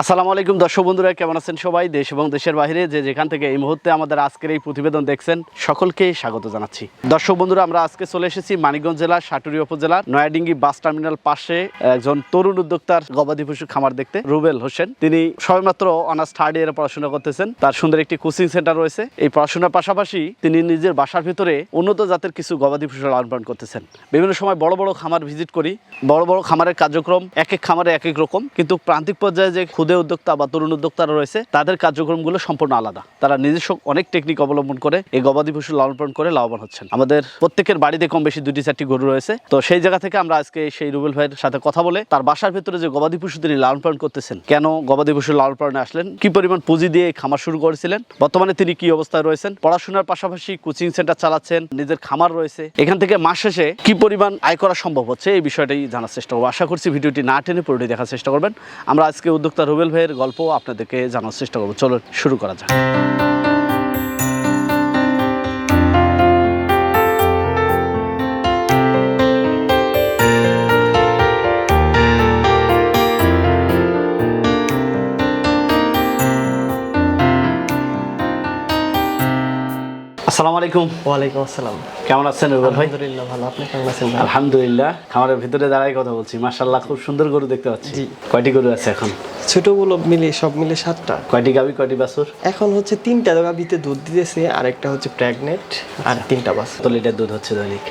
আসসালামু আলাইকুম দর্শক বন্ধুরা, কেমন আছেন সবাই? দেশ এবং দেশের বাইরে যে যেখান থেকে এই মুহূর্তে আমাদের আজকের এই প্রতিবেদন দেখছেন, সকলকে স্বাগত জানাচ্ছি। দর্শক বন্ধুরা, আমরা আজকে চলে এসেছি মানিকগঞ্জ জেলার সাটুরি উপজেলার নয়াডিঙ্গি বাস টার্মিনাল পাশে একজন তরুণ উদ্যোক্তার গবাদি পশু খামার দেখতে, রুবেল হোসেন। তিনি সবেমাত্র অনার্স থার্ড ইয়ারে পড়াশোনা করতেছেন। তার সুন্দর একটি কোচিং সেন্টার রয়েছে। এই পড়াশোনার পাশাপাশি তিনি নিজের বাসার ভিতরে উন্নত জাতের কিছু গবাদি পশু লালন করতেছেন। বিভিন্ন সময় বড় বড় খামার ভিজিট করি। বড় বড় খামারের কার্যক্রম, এক এক খামারে এক এক রকম। কিন্তু প্রান্তিক পর্যায়ে যে ক্ষুদে উদ্যোক্তা বা তরুণ উদ্যোক্তারা রয়েছে, তাদের কার্যক্রমগুলো সম্পূর্ণ আলাদা। তারা নিজস্ব অনেক টেকনিক অবলম্বন করে এই গবাদি পশু লালন পালন করে লাভবান হচ্ছেন। আমাদের প্রত্যেকের বাড়িতে কম বেশি দুটি চারটি গরু রয়েছে। তো সেই জায়গা থেকে আমরা আজকে সেই রুবেল ভাইয়ের সাথে কথা বলে তার বাসার ভিতরে যে গবাদি পশু তিনি লালন পালন করতেছেন, কেন গবাদি পশু লালন পালনে আসলেন, কি পরিমাণ পুঁজি দিয়ে খামার শুরু করেছিলেন, বর্তমানে তিনি কি অবস্থায় রয়েছেন, পড়াশোনার পাশাপাশি কোচিং সেন্টার চালাচ্ছেন, নিজের খামার রয়েছে, এখান থেকে মাস শেষে কি পরিমাণ আয় করা সম্ভব হচ্ছে এই বিষয়টাই জানার চেষ্টা করব। আশা করছি ভিডিওটি না টেনে পুরোটি দেখার চেষ্টা করবেন। আমরা আজকে উদ্যোক্তা রুবেল ভাইয়ের গল্প আপনাদেরকে জানার চেষ্টা করব। চলো শুরু করা যাক। আসসালামু আলাইকুম। ওয়ালাইকুম আসসালাম। কেমন আছেন রুবেল ভাই? আলহামদুলিল্লাহ ভালো। আপনি কেমন আছেন আলহামদুলিল্লাহ খামারের ভিতরে দাঁড়াই কথা বলছি। মাশাআল্লাহ খুব সুন্দর গরু দেখতে পাচ্ছি। জি। কয়টি গরু আছে এখন? ছোটগুলো মিলে সব মিলে সাতটা। কয়টি গাবি কয়টি বাছুর? এখন হচ্ছে তিনটা গাবিতে দুধ দিতেছে আর একটা হচ্ছে প্রেগনেন্ট আর তিনটা বাছুর। তো লিটার দুধ হচ্ছে দৈনিক?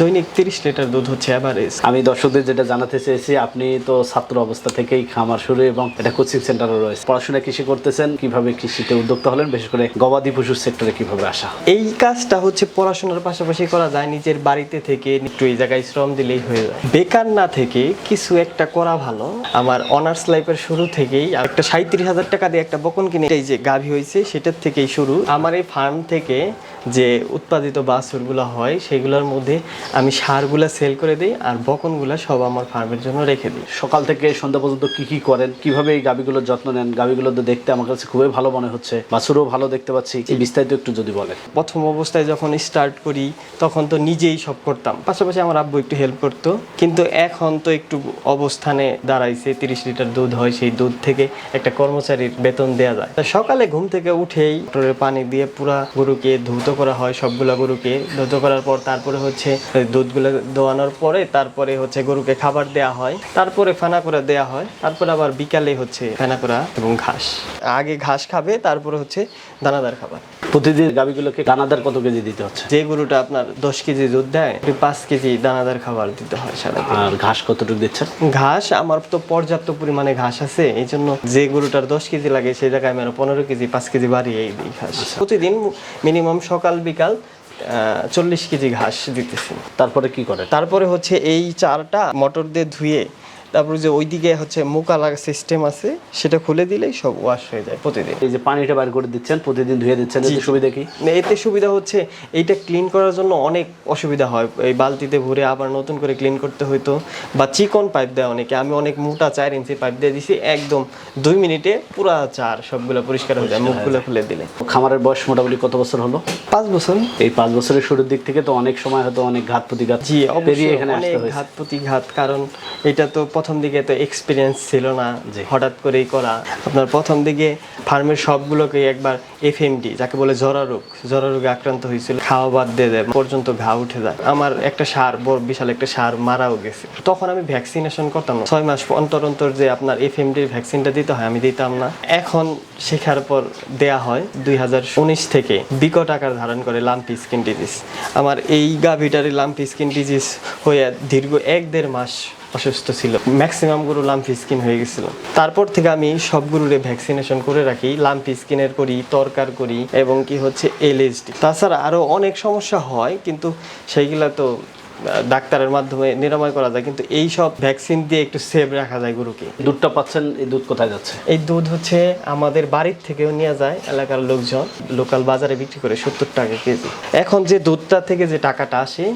দৈনিক তিরিশ লিটার দুধ হচ্ছে অ্যাভারেজ আমি দর্শকদের যেটা জানাতে চেয়েছি আপনি তো ছাত্র অবস্থা থেকেই খামার শুরু এবং এটা কোচিং সেন্টারও রয়েছে। পড়াশোনা কৃষি করতেছেন কীভাবে কৃষিতে উদ্যোক্তা হলেন বিশেষ করে গবাদি পশুর সেক্টরে কীভাবে আসা? এই কাজটা হচ্ছে পড়াশোনার পাশাপাশি করা যায় নিজের বাড়িতে থেকে একটু এই জায়গায় শ্রম দিলেই হয়ে যায়। বেকার না থেকে কিছু একটা করা ভালো। আমার অনার্স লাইফের শুরু থেকেই একটা সাঁত্রিশ হাজার টাকা দিয়ে একটা বকন কিনে এই যে গাভী হয়েছে সেটার থেকেই শুরু। আমার এই ফার্ম থেকে যে উৎপাদিত বাছুরগুলো হয় সেগুলোর মধ্যে আমি সারগুলো সেল করে দিই আর বকনগুলো সব আমার ফার্মের জন্য রেখে দিই। সকাল থেকে সন্ধ্যা পর্যন্ত কি কি করেন? কীভাবে এই গাবিগুলোর যত্ন নেন? গাবিগুলো তো দেখতে আমার কাছে খুবই ভালো মনে হচ্ছে। বাছুরও ভালো দেখতে পাচ্ছি। এই বিস্তারিত একটু যদি বলেন। প্রথম অবস্থায় যখন স্টার্ট করি তখন তো নিজেই সব করতাম। পাশাপাশি আমার আব্বু একটু হেল্প করতো। কিন্তু এখন তো একটু অবস্থানে দাঁড়াইছে তিরিশ লিটার দুধ হয় সেই দুধ থেকে একটা কর্মচারীর বেতন দেওয়া যায়। তা সকালে ঘুম থেকে উঠেই পানি দিয়ে পুরা গরুকে ধৌত করা হয় সবগুলা গরুকে ধৌত করার পর তারপরে হচ্ছে দুধগুলো দোয়ানোর পরে তারপরে হচ্ছে গরুকে খাবার দেওয়া হয়। তারপরে ফেনা করে দেওয়া হয়। তারপরে আবার বিকালে হচ্ছে ফেনা করা এবং ঘাস। আগে ঘাস খাবে তারপরে হচ্ছে দানাদার খাবার। প্রতিদিন গাবিগুলোকে দানাদার কত কেজি দিতে হচ্ছে? যে গরুটা আপনার দশ কেজি দুধ দেয় পাঁচ কেজি দানাদার খাবার দিতে হয় সারাদিন। আর ঘাস কতটুকু দিচ্ছেন ঘাস আমার তো পর্যাপ্ত পরিমাণে ঘাস আছে এই জন্য যে গরুটার দশ কেজি লাগে সেই জায়গায় আমি আরও পনেরো কেজি পাঁচ কেজি বাড়িয়ে দিই ঘাস। প্রতিদিন মিনিমাম সকাল বিকাল চল্লিশ কেজি ঘাস দিতেছি। তারপরে কি করে? তারপরে হচ্ছে এই চারটা মটর দিয়ে ধুয়ে তারপরে যে ওইদিকে হচ্ছে মুখা লাগা সিস্টেম আছে সেটা খুলে দিলেই সব ওয়াশ হয়ে যায় প্রতিদিন। এই যে পানিটা বার করে দিচ্ছেন প্রতিদিন ধুয়ে দিচ্ছেন এতে সুবিধা কি? এতে সুবিধা হচ্ছে এইটা ক্লিন করার জন্য অনেক অসুবিধা হয়। এই বালতিতে ভরে আবার নতুন করে ক্লিন করতে হইতো বা চিকন পাইপ দেয় অনেকে। আমি অনেক মোটা চার ইঞ্চি পাইপ দিয়ে দিছি একদম দুই মিনিটে পুরা চার সবগুলো পরিষ্কার হয়ে যায় মুখগুলো খুলে দিলে। খামারের বয়স মোটামুটি কত বছর হলো? পাঁচ বছর। এই পাঁচ বছরের শুরুর দিক থেকে তো অনেক সময় হয়তো অনেক ঘাত প্রতিঘাত জি অবশ্যই এখানে অনেক ঘাত প্রতিঘাত কারণ এটা তো প্রথম দিকে তো এক্সপিরিয়েন্স ছিল না জি। হঠাৎ করেই করা। আপনার প্রথম দিকে ফার্মের সবগুলোকে একবার এফএমডি যাকে বলে জরা রোগ, জরা রোগে আক্রান্ত হয়েছিল। খাওয়া বাদ দিয়ে দেয়, পর্যন্ত ঘা উঠে যায়। আমার একটা সার, বড় বিশাল একটা সার মারাও গেছে। তখন আমি ভ্যাকসিনেশন করতাম না। ছয় মাস অন্তর অন্তর যে আপনার এফএমডির ভ্যাকসিনটা দিতে হয়, আমি দিতাম না। এখন শেখার পর দেয়া হয় দুই হাজার উনিশ থেকে। বিকট আকার ধারণ করে লাম্পি স্কিন ডিজিজ আমার এই গাভিটারি লাম্পি স্কিন ডিজিজ হয়ে দীর্ঘ এক দেড় মাস অসুস্থ ছিল। ম্যাক্সিমাম গরু লাম্পি স্কিন হয়ে গেছিল। তারপর থেকে আমি সব গরুরে ভ্যাকসিনেশন করে রাখি লাম্পি স্কিনের করি, তরকার করি এবং কি হচ্ছে এলএসডি তাছাড়া আরও অনেক সমস্যা হয়, কিন্তু সেইগুলা তো ডাক্তারের মাধ্যমে নিরাময় করা যায় কিন্তু এই সব ভ্যাকসিন দিয়ে একটু সেভ রাখা যায় গরুকে। দুধটা পাচ্ছেন এই দুধ কোথায় যাচ্ছে? এই দুধ হচ্ছে আমাদের বাড়ির থেকেও নিয়ে যায় এলাকার লোকজন লোকাল বাজারে বিক্রি করে সত্তর টাকা কেজি। এখন যে দুধটা থেকে যে টাকাটা আসে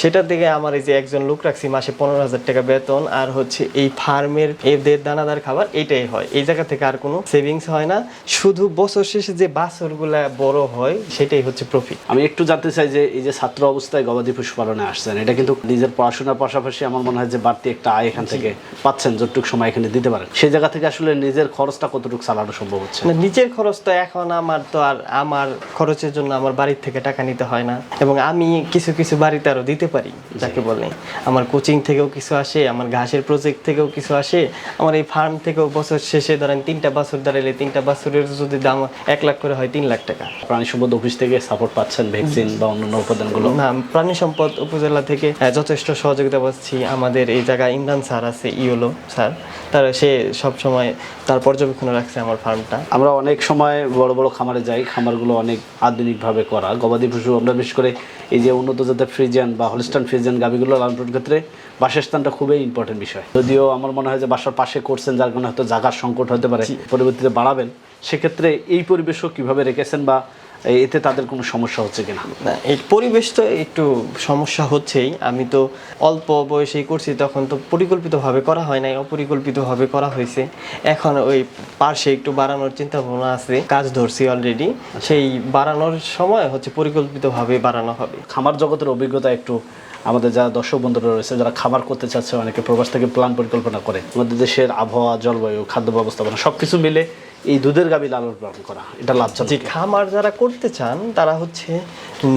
সেটা থেকে আমার এই যে একজন লোক রাখছি মাসে পনেরো হাজার টাকা বেতন আর হচ্ছে এই ফার্মের এদের দানাদার খাবার এটাই হয়। এই জায়গা থেকে আর কোনো সেভিংস হয় না শুধু বছর শেষে যে বাছরগুলা বড় হয় সেটাই হচ্ছে প্রফিট আমি একটু জানতে চাই যে এই যে ছাত্র অবস্থায় গবাদি পশু পালনে আসছেন এটা এটা কিন্তু নিজের পড়াশোনার পাশাপাশি আমার মনে হয় যে বাড়তি একটা আয় এখান থেকে পাচ্ছেন যতটুকু সময় এখানে দিতে পারেন। সেই জায়গা থেকে আসলে নিজের খরচটা কতটুকু চালানো সম্ভব হচ্ছে? নিজের খরচ তো এখন আমার তো আর আমার খরচের জন্য আমার বাড়ির থেকে টাকা নিতে হয় না। এবং আমি কিছু কিছু বাড়িতে আরও দিতে পারি যাকে বলে। আমার কোচিং থেকেও কিছু আসে আমার ঘাসের প্রজেক্ট থেকেও কিছু আসে। আমার এই ফার্ম থেকেও বছর শেষে ধরেন তিনটা বছর দাঁড়ালে তিনটা বছরের যদি দাম এক লাখ করে হয় তিন লাখ টাকা। প্রাণী সম্পদ অফিস থেকে সাপোর্ট পাচ্ছেন ভ্যাকসিন বা অন্যান্য উপাদানগুলো? না প্রাণী সম্পদ উপজেলা থেকে আহ, যথেষ্ট সহযোগিতা পাচ্ছি আমাদের এই জায়গায়। ইমরান স্যার আছে ইওলো স্যার। তার সে সব সময় তার পর্যবেক্ষণে রাখছে আমার ফার্মটা। আমরা অনেক সময় বড় বড় খামারে যাই খামারগুলো অনেক আধুনিকভাবে করা। গবাদি পশু আমরা বিশেষ করে এই যে উন্নত জাতের ফ্রিজিয়ান বা হলিস্টান ফ্রিজিয়ান গাভিগুলো লালন ক্ষেত্রে বাসস্থানটা খুবই ইম্পর্টেন্ট বিষয়। যদিও আমার মনে হয় যে বাসার পাশে করছেন যার কারণে হয়তো জায়গার সংকট হতে পারে পরবর্তীতে বাড়াবেন। সেক্ষেত্রে এই পরিবেশও কীভাবে রেখেছেন বা এতে তাদের কোনো সমস্যা হচ্ছে কিনা? না এই পরিবেশ তো একটু সমস্যা হচ্ছেই। আমি তো অল্প বয়সেই করছি তখন তো পরিকল্পিতভাবে করা হয় নাই অপরিকল্পিতভাবে করা হয়েছে। এখন ওই পার্শ্বে একটু বাড়ানোর চিন্তা ভাবনা আছে কাজ ধরছি অলরেডি সেই বাড়ানোর সময় হচ্ছে পরিকল্পিতভাবে বাড়ানো হবে। খামার জগতের অভিজ্ঞতা একটু আমাদের যারা দর্শক বন্ধুরা রয়েছে যারা খাবার করতে চাচ্ছে অনেকে প্রবাস থেকে প্ল্যান পরিকল্পনা করে। আমাদের দেশের আবহাওয়া জলবায়ু খাদ্য ব্যবস্থাপনা সব কিছু মিলে এই দুধের গাবি লালন পালন করা এটা লাভজনক যে খামার যারা করতে চান তারা হচ্ছে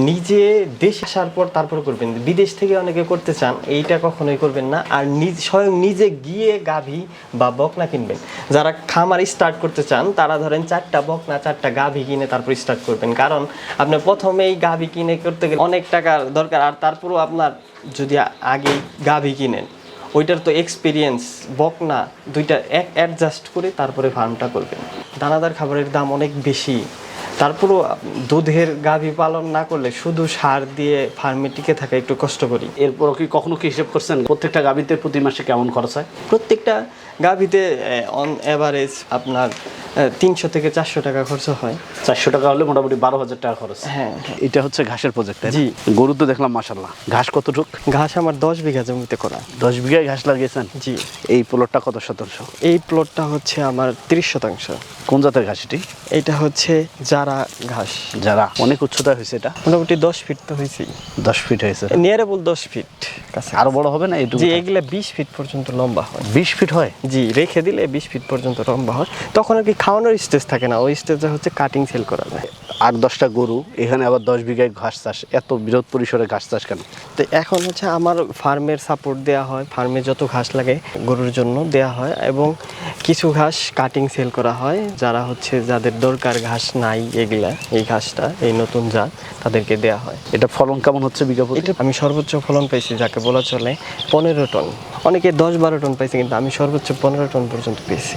নিজে দেশে আসার পর তারপর করবেন। বিদেশ থেকে অনেকে করতে চান এইটা কখনোই করবেন না। আর নিজ স্বয়ং নিজে গিয়ে গাভী বা বকনা কিনবেন। যারা খামার স্টার্ট করতে চান তারা ধরেন চারটা বকনা চারটা গাভী কিনে তারপর স্টার্ট করবেন। কারণ আপনি প্রথমেই গাভী কিনে করতে গেলে অনেক টাকার দরকার। আর তারপরও আপনার যদি আগেই গাভী কিনেন ওইটার তো এক্সপিরিয়েন্স বক না, দুইটা এক অ্যাডজাস্ট করে তারপরে ফার্মটা করবেন। দানাদার খাবারের দাম অনেক বেশি। তারপরও দুধের গাভী পালন না করলে শুধু সার দিয়ে ফার্মে টিকে থাকা একটু কষ্ট করি এরপর কি কখনো কি হিসেব করছেন? প্রত্যেকটা গাবিতে প্রতি মাসে কেমন খরচ হয়? প্রত্যেকটা গাভীতে অন অ্যাভারেজ আপনার তিনশো থেকে চারশো টাকা খরচ হয়। চারশো টাকা হলে মোটামুটি বারো হাজার টাকা খরচ। হ্যাঁ এটা হচ্ছে ঘাসের প্রজেক্ট জি। গরু তো দেখলাম মাসাল্লাহ ঘাস কতটুক? ঘাস আমার দশ বিঘা জমিতে করা। দশ বিঘায় ঘাস লাগিয়েছেন? জি। এই প্লটটা কত শতাংশ? এই প্লটটা হচ্ছে আমার তিরিশ শতাংশ। কোন জাতের ঘাস এটি? এটা হচ্ছে যারা ঘাস। যারা অনেক উচ্চতা হয়েছে এটা? মোটামুটি দশ ফিট তো হয়েছেই। দশ ফিট হয়েছে? নিয়ারেবল দশ ফিট কাছে আরও বড় হবে না এইটুকু? যে এগুলা বিশ ফিট পর্যন্ত লম্বা হয়। বিশ ফিট হয়? জি রেখে দিলে বিশ ফিট পর্যন্ত লম্বা হয়। তখন আর কি খাওয়ানোর স্টেজ থাকে না। ওই স্টেজে হচ্ছে কাটিং সেল করা যায়। আট দশটা গরু এখানে আবার দশ বিঘায় ঘাস চাষ। এত বৃহৎ পরিসরে ঘাস চাষ কেন? তো এখন হচ্ছে আমার ফার্মের সাপোর্ট দেওয়া হয়। ফার্মে যত ঘাস লাগে গরুর জন্য দেওয়া হয়। এবং কিছু ঘাস কাটিং সেল করা হয়। যারা হচ্ছে যাদের দরকার ঘাস নাই এগুলা এই ঘাসটা এই নতুন জাত তাদেরকে দেওয়া হয়। এটা ফলন কেমন হচ্ছে বিঘা প্রতি এটা আমি সর্বোচ্চ ফলন পাইছি যাকে বলা চলে পনেরো টন। অনেকে দশ বারো টন পাইছে কিন্তু আমি সর্বোচ্চ পনেরো টন পর্যন্ত পেয়েছি।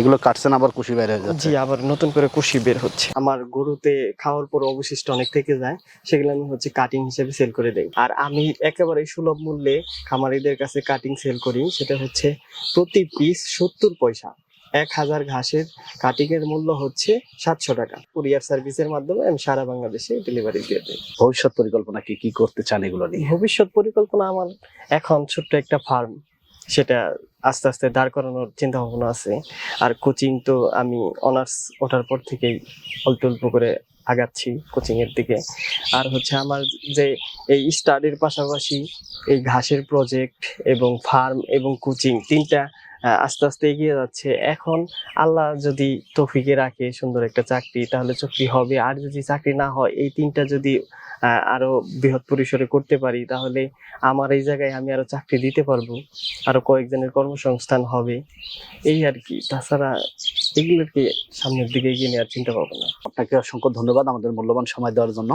এগুলো কাটছেন আবার কুশি বাইরে হয়ে যাচ্ছে। জি আবার নতুন করে কুশি বের হচ্ছে। আমার গরুতে খাওয়ার পর অবশিষ্ট অনেক থেকে যায় সেগুলো আমি হচ্ছে কাটিং হিসেবে সেল করে দেই। আর আমি একেবারে সুলভ মূল্যে খামারিদের কাছে কাটিং সেল করি সেটা হচ্ছে প্রতি পিস সত্তর পয়সা। এক হাজার ঘাসের কাটিং এর মূল্য হচ্ছে সাতশো টাকা। কুরিয়ার সার্ভিসের মাধ্যমে আমি সারা বাংলাদেশে ডেলিভারি দিয়ে দিই। ভবিষ্যৎ পরিকল্পনা কি কি করতে চান এগুলো নিয়ে? ভবিষ্যৎ পরিকল্পনা আমার এখন ছোট্ট একটা ফার্ম সেটা আস্তে আস্তে দাঁড় করানোর চিন্তা ভাবনা আছে। আর কোচিং তো আমি অনার্স ওঠার পর থেকেই অল্প অল্প করে আগাচ্ছি কোচিং এর দিকে। আর হচ্ছে আমার যে এই স্টাডির পাশাপাশি এই ঘাসের প্রজেক্ট এবং ফার্ম এবং কোচিং তিনটা আস্তে আস্তে এগিয়ে যাচ্ছে। এখন আল্লাহ যদি তৌফিকে রাখে সুন্দর একটা চাকরি, তাহলে চাকরি হবে। আর যদি চাকরি না হয়, এই তিনটা যদি আরও বৃহৎ পরিসরে করতে পারি, তাহলে আমার এই জায়গায় আমি আরও চাকরি দিতে পারব। আরও কয়েকজনের কর্মসংস্থান হবে। এই আর কি। তাছাড়া এগুলোকে সামনের দিকে এগিয়ে নেওয়ার চিন্তা ভাবনা। আপনাকে অসংখ্য ধন্যবাদ আমাদের মূল্যবান সময় দেওয়ার জন্য।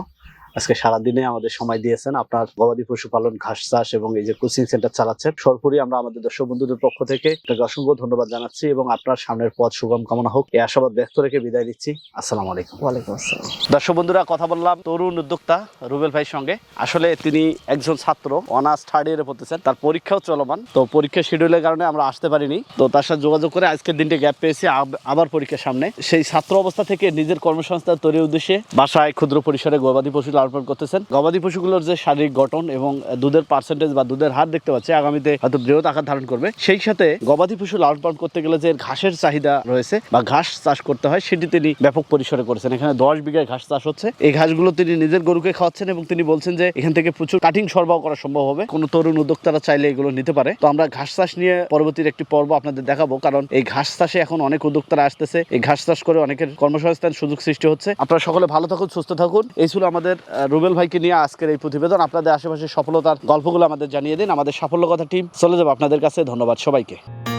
আজকে সারাদিনে আমাদের সময় দিয়েছেন আপনার গবাদি পশুপালন ঘাস চাষ এবং এই যে কোচিং সেন্টার চালাচ্ছেন। সর্বোপরি আমরা আমাদের দর্শক বন্ধুদের পক্ষ থেকে আপনাকে অসংখ্য ধন্যবাদ জানাচ্ছি এবং আপনার সামনের পথ সুগম কামনা হোক এই আশাবাদ ব্যক্ত রেখে বিদায় দিচ্ছি আসসালামু আলাইকুম। ওয়ালাইকুম আসসালাম। দর্শক বন্ধুরা কথা বললাম তরুণ উদ্যোক্তা রুবেল ভাইয়ের সঙ্গে। আসলে তিনি একজন ছাত্র অনার্স থার্ড ইয়ারে পড়তেছেন। তার পরীক্ষাও চলমান তো পরীক্ষা শিডিউলের কারণে আমরা আসতে পারিনি। তো তার সাথে যোগাযোগ করে আজকের দিনটা গ্যাপ পেয়েছি আবার পরীক্ষার সামনে। সেই ছাত্র অবস্থা থেকে নিজের কর্মসংস্থান তৈরির উদ্দেশ্যে বাসায় ক্ষুদ্র পরিসরে গবাদি পশু পালন করতেছেন। গবাদি পশুগুলোর যে শারীরিক গঠন এবং দুধের পার্সেন্টেজ বা দুধের হার দেখতে পাচ্ছি, আগামীতে হয়তো বৃহৎ আকার ধারণ করবে। সেই সাথে গবাদি পশু লালন পালন করতে গেলে যে ঘাসের চাহিদা রয়েছে বা ঘাস চাষ করতে হয়, সেটি তিনি ব্যাপক পরিসরে করেছেন। এখানে দশ বিঘায় ঘাস চাষ হচ্ছে। এই ঘাসগুলো তিনি নিজের গরুকে খাওয়াচ্ছেন এবং তিনি বলছেন যে এখান থেকে প্রচুর কাটিং সরবরাহ করা সম্ভব হবে। কোনো তরুণ উদ্যোক্তারা চাইলে এগুলো নিতে পারে। তো আমরা ঘাস চাষ নিয়ে পরবর্তীর একটি পর্ব আপনাদের দেখাবো, কারণ এই ঘাস চাষে এখন অনেক উদ্যোক্তারা আসতেছে। এই ঘাস চাষ করে অনেকের কর্মসংস্থান সুযোগ সৃষ্টি হচ্ছে। আপনারা সকলে ভালো থাকুন, সুস্থ থাকুন। এই ছিল আমাদের রুবেল ভাইকে নিয়ে আজকের এই প্রতিবেদন। আপনাদের আশেপাশে সফলতার গল্পগুলো আমাদের জানিয়ে দিন, আমাদের সাফল্য কথা টিম চলে যাব আপনাদের কাছে। ধন্যবাদ সবাইকে।